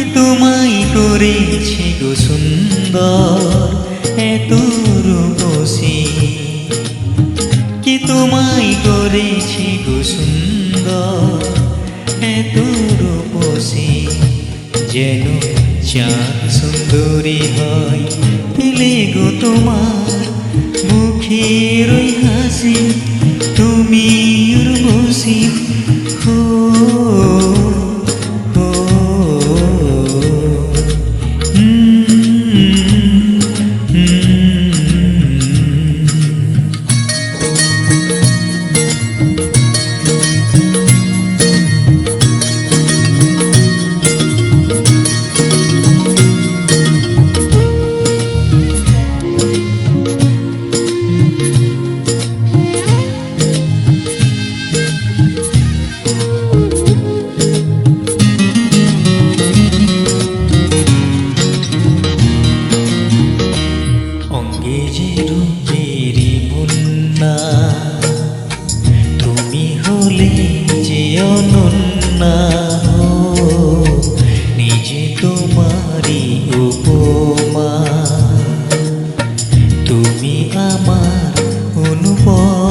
তোমায় করেছে গো সুন্দর? এত রূপসী। কি তোমায় করেছে গো সুন্দর? এত রূপসী। যেন চাঁদ সুন্দরী হয় পেলে গো তোমার। মুখের হাসি, তুমি উর্বশী যে মুন্না। তুমি হলে নিজে উপমা। তুমি আমার অনুপমা